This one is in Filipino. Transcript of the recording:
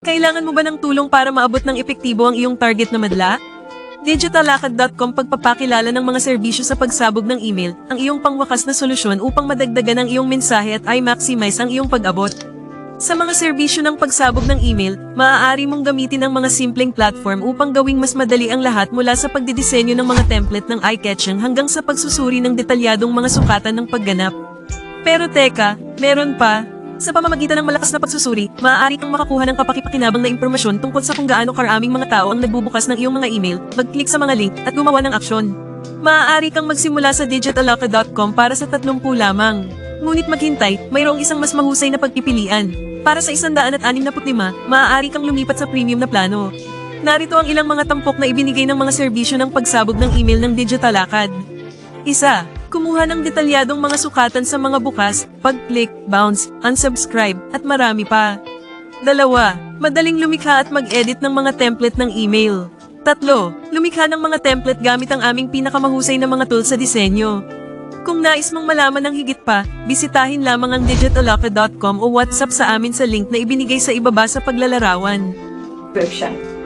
Kailangan mo ba ng tulong para maabot ng epektibo ang iyong target na madla? Digitalakad.com pagpapakilala ng mga serbisyo sa pagsabog ng email, ang iyong pangwakas na solusyon upang madagdagan ang iyong mensahe at i-maximize ang iyong pag-abot. Sa mga serbisyo ng pagsabog ng email, maaari mong gamitin ang mga simpleng platform upang gawing mas madali ang lahat mula sa pagdidisenyo ng mga template ng eye-catching hanggang sa pagsusuri ng detalyadong mga sukatan ng pagganap. Pero teka, meron pa. Sa pamamagitan ng malakas na pagsusuri, maaari kang makakuha ng kapakipakinabang na impormasyon tungkol sa kung gaano karaming mga tao ang nagbubukas ng iyong mga email, mag-click sa mga link, at gumawa ng aksyon. Maaari kang magsimula sa digitalaka.com para sa 30 lamang. Ngunit maghintay, mayroong isang mas mahusay na pagpipilian. Para sa 165, maaari kang lumipat sa premium na plano. Narito ang ilang mga tampok na ibinigay ng mga serbisyo ng pagsabog ng email ng Digitalakad. Isa, kumuha ng detalyadong mga sukatan sa mga bukas, pag-click, bounce, unsubscribe, at marami pa. Dalawa, madaling lumikha at mag-edit ng mga template ng email. Tatlo, lumikha ng mga template gamit ang aming pinakamahusay na mga tools sa disenyo. Kung nais mong malaman ng higit pa, bisitahin lamang ang digitalaka.com o WhatsApp sa amin sa link na ibinigay sa ibaba sa paglalarawan. Version.